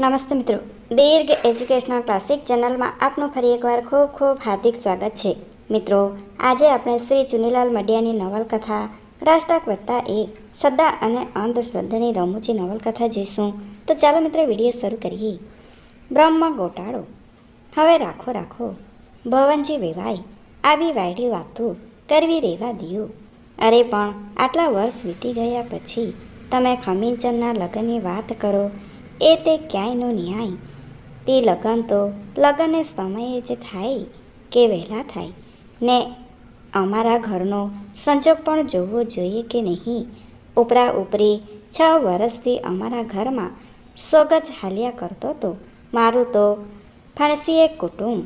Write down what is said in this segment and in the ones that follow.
નમસ્તે મિત્રો. દીર્ઘ educational classic ચેનલમાં આપનું ફરી એકવાર ખૂબ ખૂબ હાર્દિક સ્વાગત છે. મિત્રો, આજે આપણે શ્રી ચુનીલાલ મડિયાની નવલકથા રાષ્ટ્રક વત્તા એક શ્રદ્ધા અને અંધશ્રદ્ધાની રમૂજી નવલકથા જોઈશું. તો ચાલો મિત્રો, વીડિયો શરૂ કરીએ. બ્રહ્મ ગોટાળો. હવે રાખો રાખો. ભવનજી વેવાય આવી વાયડી વાતો કરવી રહેવા દિયો. અરે પણ આટલા વર્ષ વીતી ગયા પછી તમે ખમીચંદના લગ્નની વાત કરો એ તે ક્યાંયનો ન્યાય? તે લગ્ન તો લગ્નને સમયે જ થાય કે વહેલા થાય. ને અમારા ઘરનો સંજોગ પણ જોવો જોઈએ કે નહીં? ઉપરા ઉપરી છ વર્ષથી અમારા ઘરમાં સોગજ હાલ્યા કરતો તો મારું તો ફણસીએ કુટુંબ.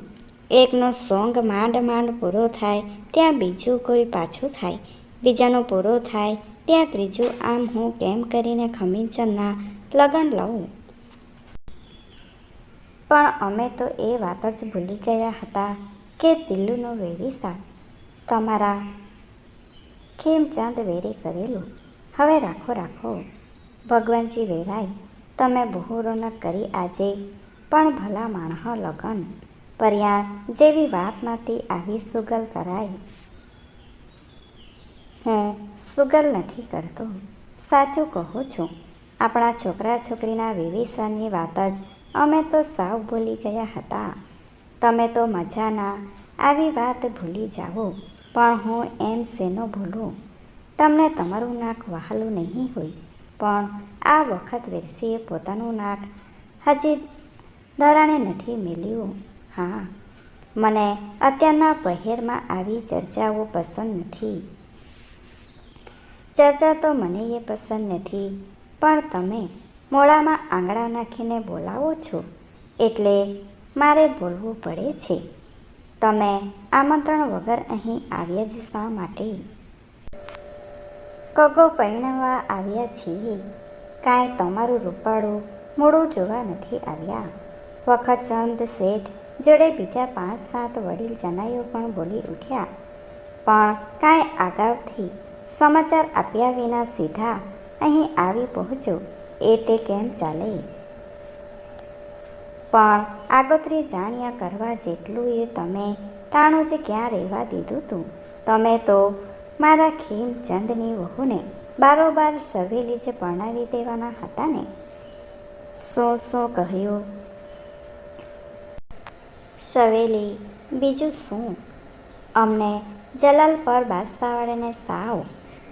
એકનો સોંગ માંડ માંડ પૂરો થાય, ત્યાં બીજું કોઈ પાછું થાય. બીજાનો પૂરો થાય, ત્યાં ત્રીજું આમ હું કેમ કરીને ખમીચંદના લગ્ન લઉં? પણ અમે તો એ વાત જ ભૂલી ગયા હતા કે તિલ્લુનો વેરીસા તમારા ખેમચંદ વેરી કરેલું? હવે રાખો રાખો. ભગવાનજી વેરાય, તમે બહુરોનક કરી આજે, પણ ભલા માણહ લગન. પર્યાણ જેવી વાતમાંથી આવી સુગલ કરાય. હું સુગલ નથી કરતો. સાચું કહું છું. આપણા છોકરા છોકરીના વિવેસનની વાત જ અમે તો સાવ ભૂલી ગયા હતા. તમે તો મજાના, આવી વાત ભૂલી જાઓ, પણ હું એમ શેનો ભૂલું તમને તમારું નાક વહાલું નહીં હોય, પણ આ વખત વેરસીએ પોતાનું નાક હજી ધરાણે નથી મેલ્યું. હા, મને અત્યારના પહેરમાં આવી ચર્ચાઓ પસંદ નથી. ચર્ચા તો મને એ પસંદ નથી, પણ તમે મોડામાં આંગળા નાખીને બોલાવો છો એટલે મારે બોલવું પડે છે. તમે આમંત્રણ વગર અહીં આવ્યા જ શા માટે? કગો પહેણવા આવ્યા છીએ. કાંઈ તમારું રૂપાળું મોડું જોવા નથી આવ્યા. વખતચંદ શેઠ જોડે બીજા પાંચ સાત વડીલ જનાઈઓ પણ બોલી ઉઠ્યા. પણ કાંઈ આગાઉથી સમાચાર આપ્યા વિના સીધા અહીં આવી પહોંચો એ તે કેમ ચાલે? પણ આગોતરી જાણ્યા કરવા જેટલું એ તમે ટાણું જ ક્યાં રહેવા દીધું તું? તમે તો મારા ખીમચંદની વહુને બારોબાર સવેલી જ પરણાવી દેવાના હતા ને? શું શું કહ્યું? સવેલી, બીજું શું? અમને જલાલ પર બાસ્તાવાળાને સાવ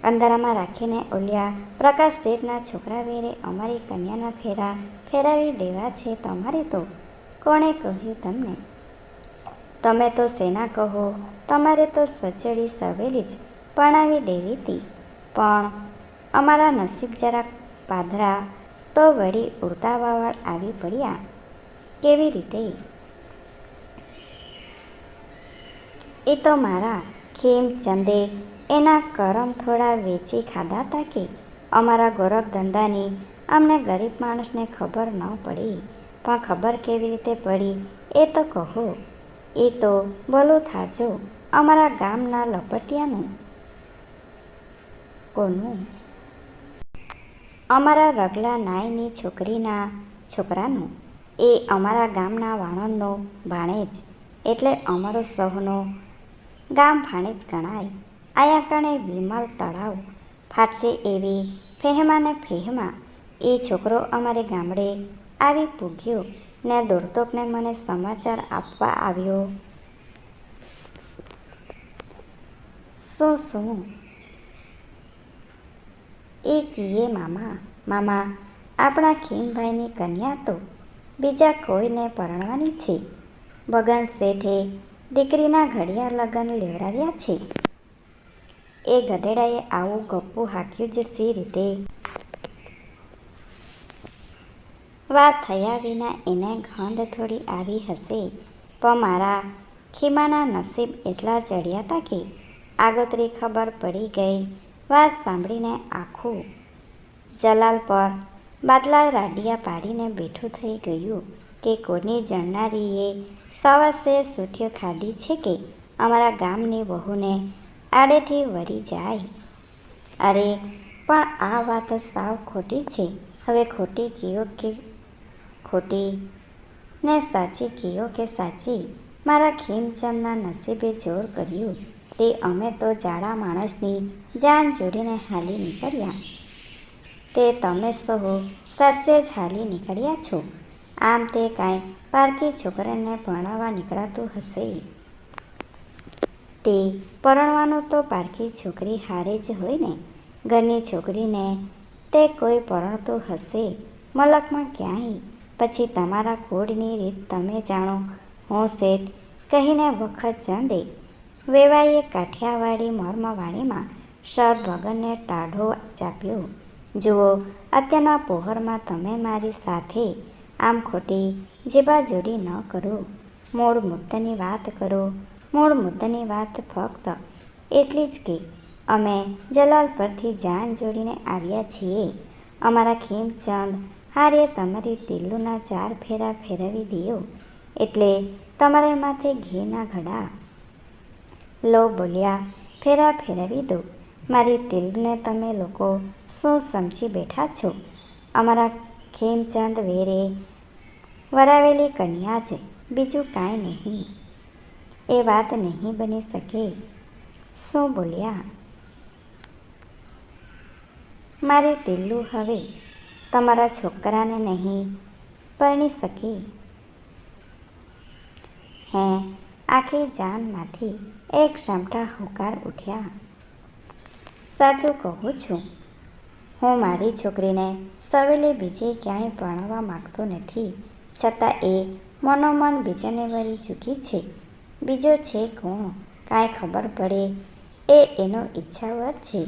અંધારામાં રાખીને ઓલ્યા, પ્રકાશ શેઠના છોકરા વેરે અમારી કન્યાના ફેરા, ફેરાવી દેવા છે તમારે તો. કોણે કહ્યું તમને? તમે તો સેના કહો, તમારે તો સચડી સવેલી જ પરણાવી દેવી હતી પણ અમારા નસીબ જરાક પાધરા તો વળી ઉડતા વાવળ આવી પડ્યા. કેવી રીતે? એ તો મારા ખીમચંદે એના કરમ થોડા વેચી ખાધા હતા કે? અમારા ગોરખ ધંધાની અમને ગરીબ માણસને ખબર ન પડી. પણ ખબર કેવી રીતે પડી? એ તો કહો. એ તો બોલો થાજો. અમારા ગામના લપટિયાનું. કોનું? અમારા રગલા નાયની છોકરીના છોકરાનું. એ અમારા ગામના વાણંદનો ભાણેજ. એટલે અમારો સહનો ગામ ભાણેજ ગણાય. આયા કણે વિમલ તળાવ ફાટશે એવી ફેહમાને ફેહમા એ છોકરો અમારે ગામડે આવી પૂગ્યો ને દોડતોકને મને સમાચાર આપવા આવ્યો. શું શું? એ કીએ, મામા મામા, આપણા ખીમભાઈની કન્યા તો બીજા કોઈને પરણવાની છે? બગન શેઠે દીકરીના ઘડિયા લગ્ન લેવડાવ્યા છે. એ ગધેડાએ આવું ગપ્પું હાંક્યું જ સી રીતે? વાત થયા વિના એને ગંધ થોડી આવી હશે. પણ મારા ખીમાના નસીબ એટલા ચડ્યા હતા કે આગોતરી ખબર પડી ગઈ. વાત સાંભળીને આખું જલાલ પર બાદલા રાડિયા પાડીને બેઠું થઈ ગયું કે કોની જણનારીએ સવાસે સૂઠીઓ ખાધી છે કે અમારા ગામની વહુને? આડેથી વળી જાય. અરે, પણ આ વાત સાવ ખોટી છે. હવે ખોટી કયો કે, ખોટી? ને સાચી કયો કે સાચી? મારા ખેમચંદના નસીબે જોર કર્યું. તે અમે તો જાડા માણસની જાન જોડીને હાલી નીકળ્યા. તે તમે સહુ સાચે જ હાલી નીકળ્યા છો. આમ તે કાંઈ પારકી છોકરાને ભણાવવા નીકળાતું હશે? તે પરણવાનું તો પારખી છોકરી હારે જ હોય ને. ઘરની છોકરીને તે કોઈ પરણતું હશે? મલકમાં ક્યાંય? પછી તમારા કોડની રીત તમે જાણો. હું શેઠ કહીને વખત ચંદે. વેવાઈએ કાઠિયાવાડી મર્મવાણીમાં સર ભગનને ટાઢો ચાપ્યો જુઓ, અત્યારના પોહરમાં તમે મારી સાથે આમ ખોટી જીબાજોડી ન કરો. મૂળ મુદ્દાની વાત કરો. મૂળ મુદ્દાની વાત ફક્ત એટલી જ કે, અમે જલાલ પરથી જાન જોડીને આવ્યા છીએ. અમારા ખીમચંદ, હારે તમારી દિલ્લુના ચાર ફેરા ફેરવી દો એટલે તમારે માથે ઘીના ઘડા. લો બોલ્યા, ફેરા ફેરવી દો. મારી દિલને તમે લોકો શું સમજી બેઠા છો? અમારા ખેમચંદ વેરે વરાવેલી કન્યા છે, બીજું કાંઈ નહીં. એ વાત નહીં બની શકે. શું બોલ્યા? મારે દિલ્લુ હવે તમારા છોકરાને નહીં પરણી શકે. હે, આખી જાનમાંથી એક ક્ષમતા હુકાર ઉઠ્યા. સાચું કહું છું, હું મારી છોકરીને સવેલે બીજે ક્યાંય ભણાવવા માગતો નથી, છતાં એ મનોમન બીજાને વળી ચૂકી છે. બીજો છે કોણ? કાંઈ ખબર પડે. એ એનો ઈચ્છાવર છે.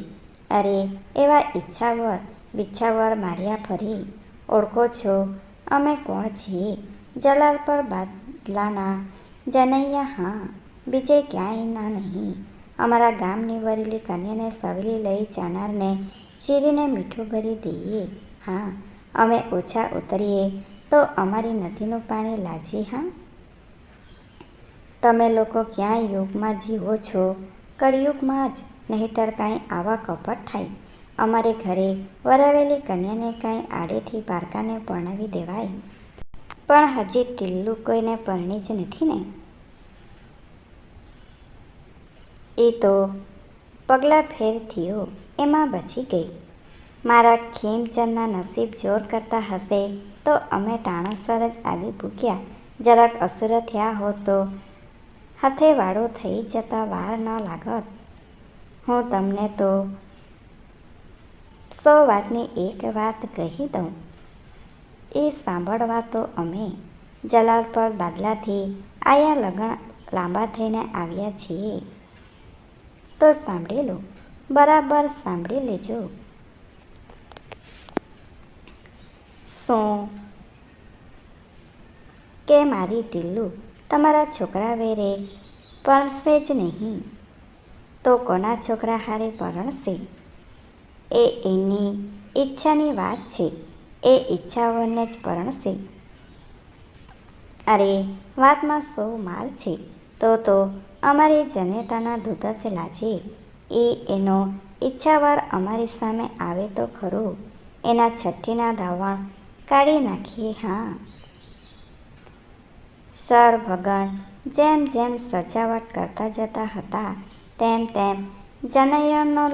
અરે, એવા ઈચ્છાવર વિચ્છાવર માર્યા ફરી. ઓળખો છો, અમે કોણ છીએ? જલાલ પર બાદલાના જનૈયા, હા. બીજે ક્યાંય ના નહીં. અમારા ગામની વરેલી કન્યાને સવેલી લઈ જાનારને ચીરીને મીઠું ભરી દઈએ. હા, અમે ઓછા ઉતરીએ તો અમારી નદીનું પાણી લાજી, હા? તમે લોકો ક્યાં યુગમાં જીવો છો? કળિયુગમાં જ, નહીંતર કાંઈ આવા કપટ થાય? અમારે ઘરે વરાવેલી કન્યાને કાંઈ આડેથી પારકાને પરણાવી દેવાય? પણ હજી તિલ્લું કોઈને પરણી જ નથી ને? એ તો પગલાં ફેર થયો, એમાં બચી ગઈ. મારા ખીમચંદના નસીબ જોર કરતા હશે તો અમે ટાણાસર જ આવી ભૂક્યા જરાક અસુર થયા હોત તો હાથે વાળો થઈ જતા વાર ન લાગત. હું તમને તો સો વાતની એક વાત કહી દઉં. એ સાંભળવા તો અમે જલાલ પર બાદલાથી આયા લગ્ન લાંબા થઈને આવ્યા છીએ. તો સાંભળી લો બરાબર સાંભળી લેજો. શું? કે મારી દિલ્લુ તમારા છોકરા વેરે પરણશે જ નહીં. તો કોના છોકરા હારે પરણશે એ એની ઈચ્છાની વાત છે. એ ઈચ્છાઓને જ પરણશે અરે, વાતમાં સો માલ છે. તો તો અમારી જનેતાના દૂધ છે એ એનો ઈચ્છાવાર અમારી સામે આવે તો ખરું. એના છઠ્ઠીના દાવણ કાઢી નાખીએ, હા. સર ભગન જેમ જેમ સજાવટ કરતા જતા હતા, તેમ તેમ જનૈયાનો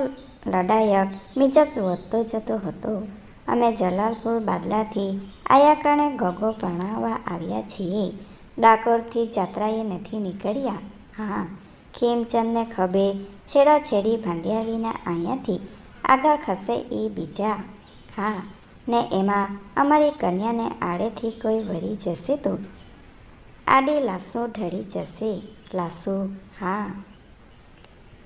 લડાયક મિજાજ વધતો જતો હતો. અમે જલાલપુર બાદલાથી આયાકણે ગગો પરણાવવા આવ્યા છીએ. ડાકોરથી જાત્રાએ નથી નીકળ્યા? હા. ખીમચંદને ખભે છેડાછેડી બાંધ્યા વિના અહીંયાથી આગા ખસે એ બીજા. હા, ને એમાં અમારી કન્યાને આડેથી કોઈ વળી જશે તો આડી લાસો ઢળી જશે. લાસો હા.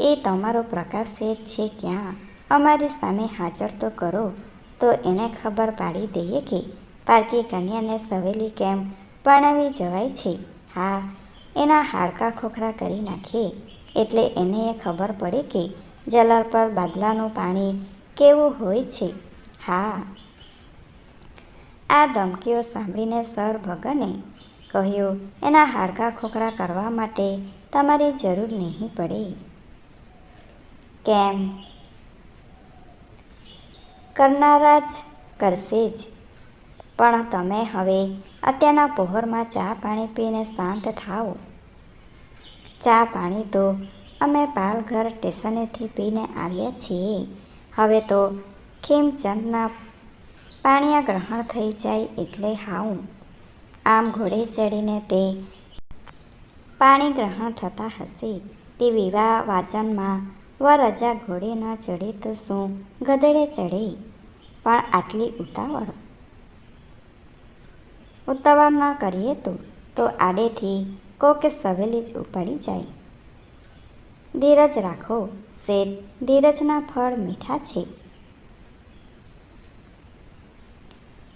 એ તમારો પ્રકાશ શેઠ છે ક્યાં? અમારી સામે હાજર તો કરો. તો એને ખબર પાડી દઈએ કે પારકી કન્યાને સવેલી કેમ પરણાવી જવાય છે? હા, એના હાડકા ખોખરા કરી નાખીએ એટલે એને એ ખબર પડે કે જલાલ પર બાદલાનું પાણી કેવું હોય છે. હા. આ ધમકીઓ સાંભળીને સર ભગને કહ્યું, એના હાડકા ખોખરા કરવા માટે તમારી જરૂર નહીં પડે. કેમ? કરનારા જ કરશે જ. પણ તમે હવે અત્યારના પહોરમાં ચા પાણી પીને શાંત થાઓ. ચા પાણી તો અમે પાલઘર સ્ટેશનેથી પીને આવ્યા છીએ. હવે તો ખીમચંદના પાણીયા ગ્રહણ થઈ જાય એટલે હાઉં. આમ ઘોડે ચડીને તે પાણી ગ્રહણ થતા હશે. તે વિવાહ વાચનમાં વરજા ઘોડે ન ચડે તો શું ગધેડે ચડે? પણ આટલી ઉતાવળ ઉતાવળ ન કરીએ તો? તો આડેથી કોકે સવેલી જ ઉપાડી જાય. ધીરજ રાખો, શેઠ. ધીરજના ફળ મીઠા છે.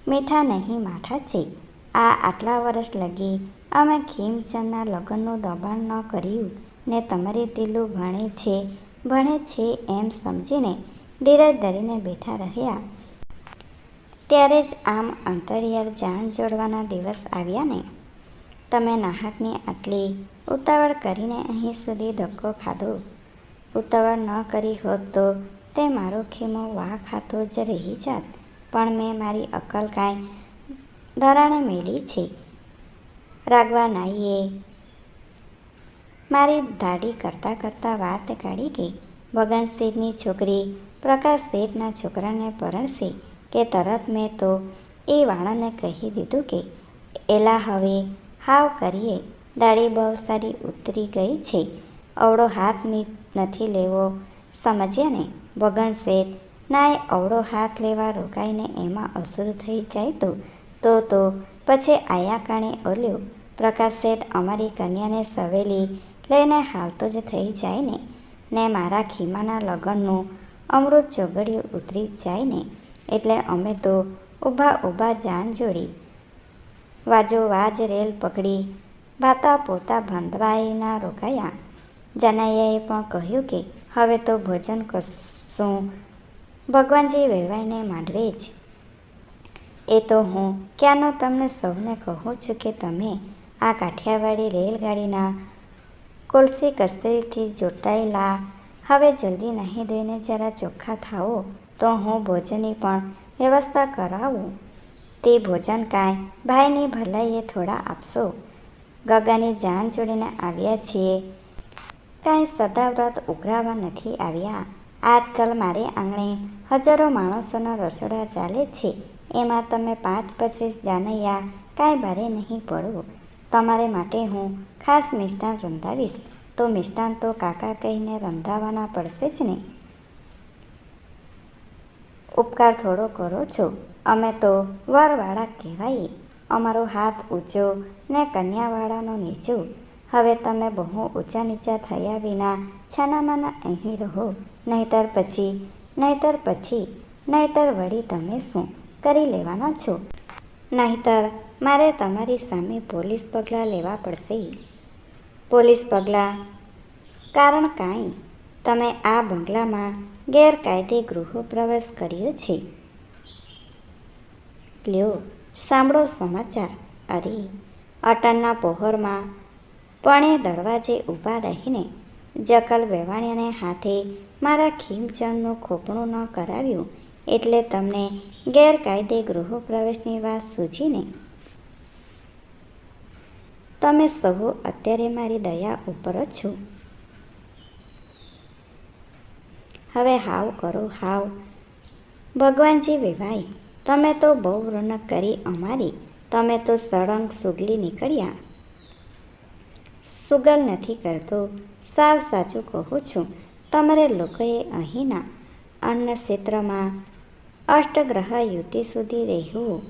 મીઠા નહીં, માઠા છે. આ આટલા વર્ષ લગી અમે ખીમચંદના લગ્નનું દબાણ ન કર્યું ને તમારી ટીલું ભણે છે ભણે છે એમ સમજીને ધીરજ ધરીને બેઠા રહ્યા. ત્યારે જ આમ અંતરિયાળ જાન જોડવાના દિવસ આવ્યા ને. તમે નાહકની આટલી ઉતાવળ કરીને અહીં સુધી ધક્કો ખાધો. ઉતાવળ ન કરી હોત તો તે મારો ખીમો વાહ ખાતો જ રહી જાત. પણ મેં મારી અકલ કાંઈ ધરાણે મેલી છે. રાગવા નાઈએ મારી દાઢી કરતાં કરતાં વાત કાઢી કે ભગન શેઠની છોકરી, પ્રકાશ શેઠના છોકરાને પરણશે કે તરત મેં તો એ વાણાને કહી દીધું કે, એલા હવે, હાવ કરીએ. દાઢી બહુ સારી ઉતરી ગઈ છે. અવળો હાથ નથી લેવો. સમજ્યા ને? ભગન શેઠ નાએ અવળો હાથ લેવા રોકાઈને એમાં અસુર થઈ જાય તો તો તો, પછી આયા કાણે ઓલ્યો, પ્રકાશ શેઠ, અમારી કન્યાને સવેલી લઈને હાલતો જ થઈ જાય ને ને મારા ખીમાના લગ્નનું અમૃત ચોગડિયું ઉતરી જાય ને, એટલે અમે તો ઊભા ઊભા જાન જોડી, વાજો વાજ રેલ પકડી ભાતા પોતા ભાંદવાઈના રોકાયા. જનાયાએ પણ કહ્યું કે, હવે તો ભોજન કરશું ભગવાનજી વેવાઈને માંડવે જ એ તો હું. ક્યાંનો તમને સૌને કહું છું કે તમે આ કાઠિયાવાડી રેલગાડીના કોલસી કસ્તરીથી જોટાયેલા. હવે જલ્દી નહીં દઈને જરા ચોખ્ખા થાઓ, તો હું ભોજનની પણ વ્યવસ્થા કરાવું. તે ભોજન કાંઈ ભાઈની ભલાઈએ થોડા આપશો. ગગાની જાન જોડીને આવ્યા છીએ. કાંઈ સદાવ્રત ઉઘરાવા નથી આવ્યા. આજકાલ મારે આંગણે હજારો માણસોના રસોડા ચાલે છે. એમાં તમે પાંચ પચીસ જાનૈયા કાંઈ ભારે નહીં પડો. તમારે માટે હું ખાસ મિષ્ટાન રંધાવીશ. તો મિષ્ટાન તો કાકા કહીને રંધાવાના પડશે જ ને. ઉપકાર થોડો કરો છો. અમે તો વરવાળા કહેવાય. અમારો હાથ ઊંચો ને કન્યાવાળાનો નીચો. હવે તમે બહુ ઊંચા નીચા થયા વિના છાનામાના અહીં રહો. નહીતર પછી નહીતર પછી, નહીતર વળી તમે શું? કરી લેવાના છો. નહીતર મારે તમારી સામે પોલીસ પગલાં લેવા પડશે. પોલીસ પગલાં? કારણ કાંઈ, તમે આ બંગલામાં ગેરકાયદે ગૃહપ્રવેશ કર્યો છે. લ્યો, સાંભળો સમાચાર. અરે અટનના પહોરમાં પણે દરવાજે ઊભા રહીને જકલ વેવાણીને હાથે મારા ખીમચંદનું ખોપણું ન કરાવ્યું. એટલે તમને ગેરકાયદે ગૃહ પ્રવેશની વાત સૂચીને તમે સહુ અત્યારે મારી દયા ઉપર જ છો. હવે હાવ કરો, હાવ. ભગવાનજી વેવાય તમે તો બહુ રોનક કરી અમારી. તમે તો સળંગ સુગલી નીકળ્યા. સુગલ નથી કરતો. સાવ સાચું કહું છું. તમારે લોકોએ અહીંના અન્ન ક્ષેત્રમાં અષ્ટગ્રહ યુતિ સુધી રહેવું.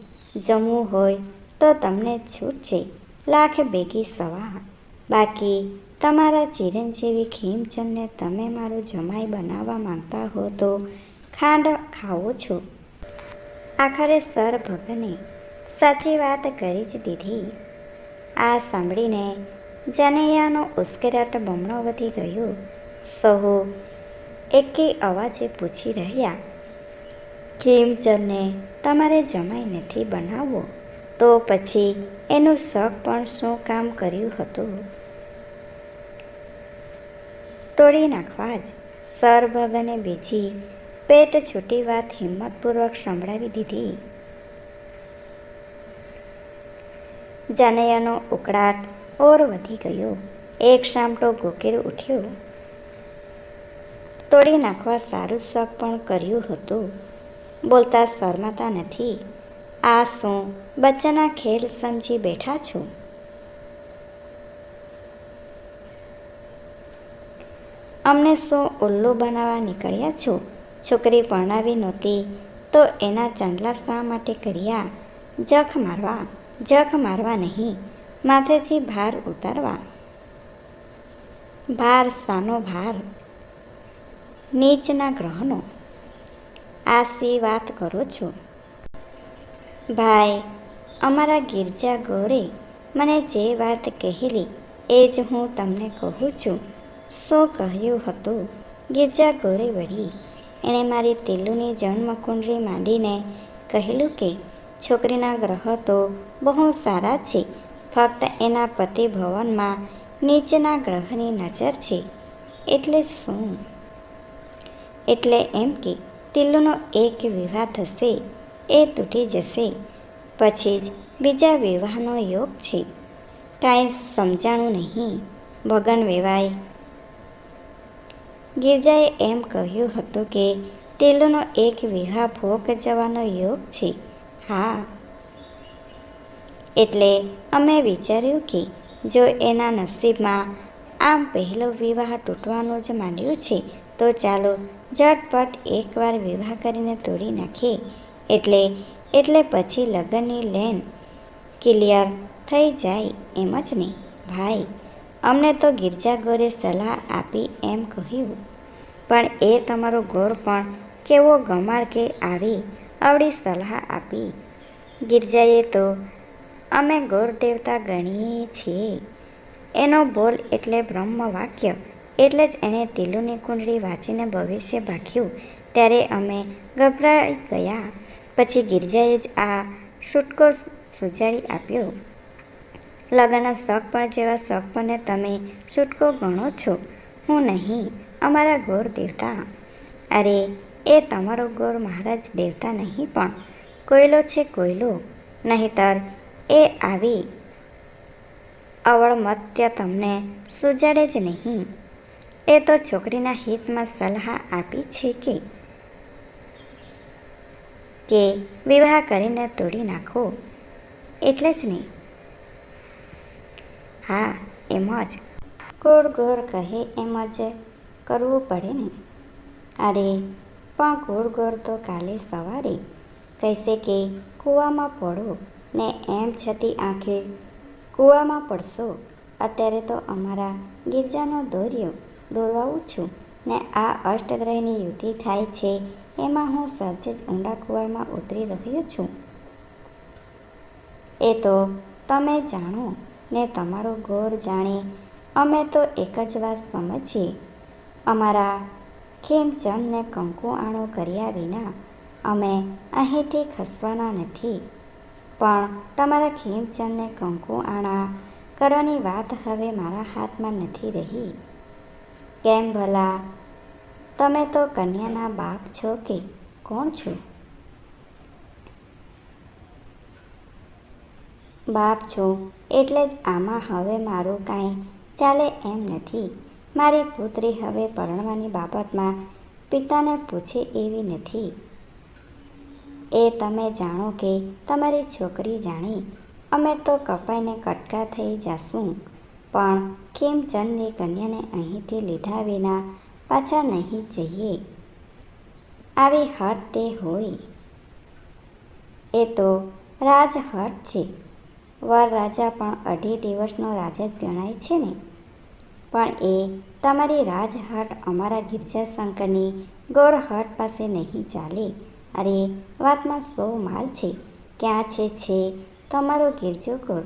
જમવું હોય તો તમને છૂટ છે લાખ ભેગી સવા બાકી, તમારા ચિરંજીવી ખીમચંદને તમે મારું જમાઈ બનાવવા માંગતા હો તો ખાંડ ખાવો છો. આખરે સર ભગને સાચી વાત કરી જ દીધી. આ સાંભળીને જનૈયાનો ઉશ્કેરાટ બમણો વધી ગયો સહુ એકે અવાજે પૂછી રહ્યા ખીમચંદને તમારે જમાઈ નથી બનાવવો, તો પછી એનું શક પણ શું કામ કર્યું હતું? તોડી નાખવા જ સર ભગને બીજી પેટ છૂટી વાત હિંમતપૂર્વક સંભળાવી દીધી. જાનૈયાનો ઉકળાટ ઓર વધી ગયો. એક સામટો ગોકીર ઉઠ્યો. તોડી નાખવા સારું શક પણ કર્યું હતું. બોલતા શરમાતા નથી. આ શું બચ્ચાના ખેલ સમજી બેઠા છો? અમને શું ઉલ્લુ બનાવવા નીકળ્યા છો? છોકરી પરણાવી નહોતી તો એના ચાંદલા શા માટે કર્યા? જખ મારવા જખ મારવા નહીં, માથેથી ભાર ઉતારવા. ભાર સાનો ભાર? નીચના ગ્રહનો આ સી વાત કરો છો? ભાઈ, અમારા ગિરજા ગોરે મને જે વાત કહેલી, એ જ હું તમને કહું છું. શું કહ્યું હતું, ગિરજા ગોરે વળી, એણે મારી તિલ્લુની જન્મકુંડળી માંડીને કહેલું કે, છોકરીના ગ્રહ તો બહુ સારા છે, ફક્ત એના પતિ ભવનમાં નીચેના ગ્રહની નજર છે. એટલે શું? એટલે એમ કે તિલ્લુનો એક વિવાહ થશે, એ તૂટી જશે. પછી જ બીજા વિવાહનો યોગ છે. કાંઈ સમજાણું નહીં. ભગન વેવાય. ગિરજાએ એમ કહ્યું હતું કે તિલ્લુનો એક વિવાહ ભોગ જવાનો યોગ છે. હા. એટલે અમે વિચાર્યું કે જો એના નસીબમાં આમ પહેલો વિવાહ તૂટવાનું જ માંડ્યું છે તો ચાલો ઝટપટ એકવાર વિવાહ કરીને તોડી નાખીએ. એટલે એટલે પછી લગ્નની લેન ક્લિયર થઈ જાય એમ જ નહીં. ભાઈ, અમને તો ગિરજા ગોરે સલાહ આપી એમ કહ્યું. પણ એ તમારો ગોર પણ કેવો ગમાર કે આવી આવડી સલાહ આપી. ગિરજાએ તો, અમે ગોર દેવતા ગણીએ છીએ. એનો બોલ એટલે બ્રહ્મ વાક્ય એટલે જ એણે તિલુની કુંડળી વાંચીને ભવિષ્ય ભાખ્યું ત્યારે અમે ગભરાઈ ગયા. પછી ગિરજાએ જ આ છૂટકો સુજાડી આપ્યો. લગ્નના શખ પણ જેવા શખ પણ તમે છૂટકો ગણો છો. હું નહીં, અમારા ગોર દેવતા. અરે, એ તમારો ગોર મહારાજ દેવતા નહીં પણ. કોયલો છે કોયલો. નહીતર, એ આવી અવળમત્ય તમને સુજાડે જ નહીં. એ તો છોકરીના હિતમાં સલાહ આપી છે કે કે વિવાહ કરીને તોડી નાખો. એટલે જ નહીં. હા, એમ જ. ગોર ગોર કહે એમ જ કરવું પડે ને. અરે, પણ ગોર ગોર તો કાલે સવારે કહેશે કે, કૂવામાં પડો ને એમ છતી આંખે કૂવામાં પડશો. અત્યારે તો અમારા ગિરજાનો દોર્યો. દોરવાવું છું ને આ અષ્ટગ્રહની યુતિ થાય છે. એમાં હું સહેજ જ ઊંડા કુવામાં ઉતરી રહ્યો છું. એ તો તમે જાણો ને તમારો ગોર જાણે. અમે તો એક જ વાત સમજીએ. અમારા ખેમચંદને કંકુઆણો કર્યા વિના અમે અહીંથી ખસવાના નથી. પણ તમારા ખેમચંદને કંકુઆણા કરવાની વાત હવે મારા હાથમાં નથી રહી. કેમ ભલા? તમે તો કન્યાના બાપ છો કે કોણ છો? બાપ છો, એટલે જ આમાં હવે મારું કાંઈ ચાલે એમ નથી. મારી પુત્રી હવે પરણવાની બાબતમાં પિતાને પૂછે એવી નથી. એ તમે જાણો કે તમારી છોકરી જાણી, અમે તો કપાઈને કટકા થઈ જાશું. પણ ખેમચંદની કન્યાને અહીંથી લીધા વિના પાછા નહીં જઈએ? આવી હટ તે હોય. એ તો રાજહટ છે. વર રાજા પણ અઢી દિવસનો રાજા જ ગણાય છે ને? પણ એ તમારી રાજહટ અમારા ગિરજાશંકરની ગોરહટ પાસે નહીં ચાલે. અરે, વાતમાં સો માલ છે. ક્યાં છે છે? તમારો ગિરજો ગોર.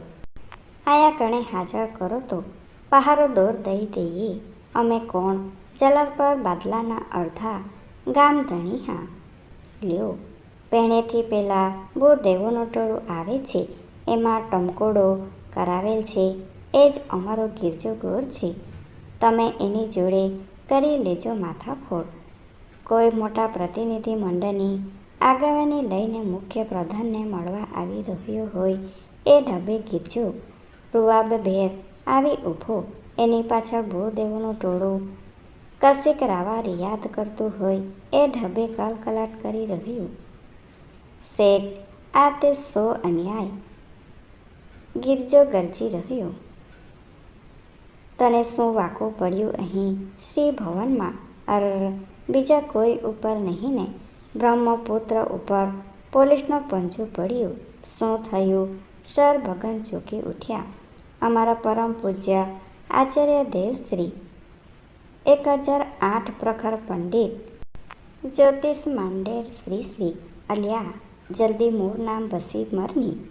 આયા કણે હાજર કરો તો. પહારો દોર દઈ દઈએ. અમે કોણ? જલાલ પર બાદલાના અડધા. ગામ ધણી હા. લ્યો. પહેણેથી પહેલાં બહુ દેવોનો ટોળું આવે છે. એમાં ટમકોડો કરાવેલ છે. એ જ અમારો ગિરજો ગોર છે. તમે એની જોડે કરી લેજો માથાફોડ કોઈ મોટા પ્રતિનિધિ મંડળની આગેવાની લઈને મુખ્ય પ્રધાનને મળવા આવી રહ્યો હોય એ ઢબે ગીરજો. રૂવાબ ભેર આવી ઊભો. એની પાછળ ભૂદેવનું ટોળું. કશીક રાવા રિયાદ કરતું હોય એ ઢબે કલકલાટ કરી રહ્યું. શેઠ, આ તે સો અન્યાય. ગિરજો ગરજી રહ્યો. તને શું વાકું પડ્યું અહીં? શ્રી ભવનમાં? અર, બીજા કોઈ ઉપર નહીં ને? બ્રહ્મપુત્ર ઉપર પોલીસનો પંજો પડ્યું. શું થયું? સર ભગન ચોકી ઉઠ્યા. અમારા પરમ પૂજ્ય આચાર્ય દેવશ્રી. એક હજાર આઠ પ્રખર પંડિત જ્યોતિષ માંડેર શ્રી શ્રી અલ્યા જલ્દી મૂળ નામ બસી મરની.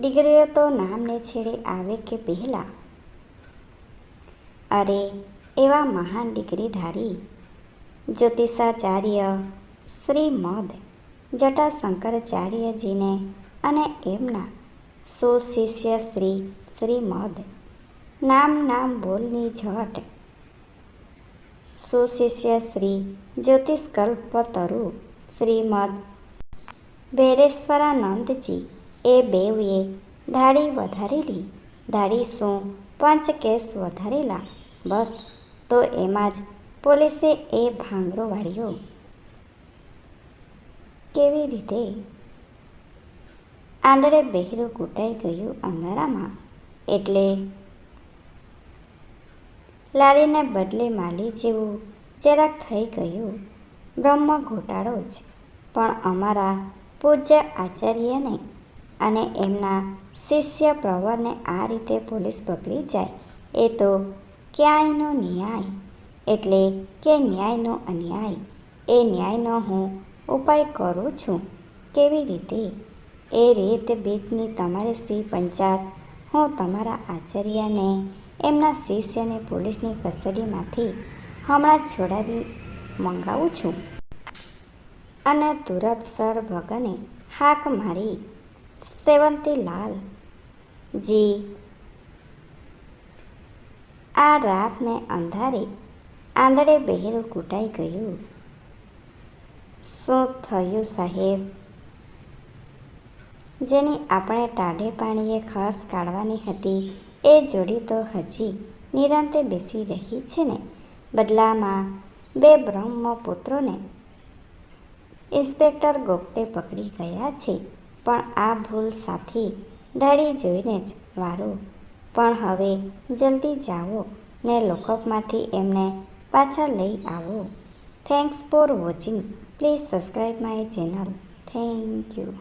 ડિગ્રીઓ તો નામને છેડે આવે કે પહેલાં? અરે, એવા મહાન ડિગ્રીધારી જ્યોતિષાચાર્ય શ્રી મદ જટાશંકરાચાર્યજીને અને એમના સુશિષ્ય શ્રી શ્રી મદ. નામ નામ બોલની ઝટ. સુશિષ્ય શ્રી જ્યોતિષકલ્પતરુ શ્રીમદ ભેરેશ્વરાનંદજી એ બેઉએ દાઢી વધારેલી, દાઢી શું પંચ કેસ વધારેલા? બસ, તો એમાં જ પોલીસે એ ભાંગરો વાળ્યો. કેવી રીતે? આંધળે બહેરું કૂટાઈ ગયું અંધારામાં. એટલે લારીને બદલે માલી જેવું જરાક થઈ ગયું. બ્રહ્મ ઘોટાળો જ. પણ અમારા પૂજ્ય આચાર્યને અને એમના શિષ્ય પ્રવરને આ રીતે પોલીસ પકડી જાય, એ તો ક્યાંયનો ન્યાય? એટલે કે ન્યાયનો અન્યાય? એ ન્યાયનો હું ઉપાય કરું છું? કેવી રીતે? એ રીત બીતની તમારે શ્રી પંચાયત હું તમારા આચાર્યને, એમના શિષ્યને પોલીસની કસ્ટડીમાંથી હમણાં જ છોડાવી મંગાવું છું. અને તુરત સર ભગને હાક મારી સેવંતીલાલ જી, આ રાતને અંધારે આંધળે બહેરું કૂટાઈ ગયું. શું થયું સાહેબ? જેની આપણે ટાઢે પાણીએ ખસ કાઢવાની હતી, એ જોડી તો હજી નિરાંતે બેસી રહી છે ને? બદલામાં બે બ્રહ્મપુત્રોને ઇન્સ્પેક્ટર ગોપટે પકડી ગયા છે, પણ આ ભૂલ સાથી ધાડી જોઈને જ વારો. પણ હવે જલ્દી જાઓ ને લોકઅપમાંથી એમને પાછા લઈ આવો. Thanks for watching please subscribe my channel thank you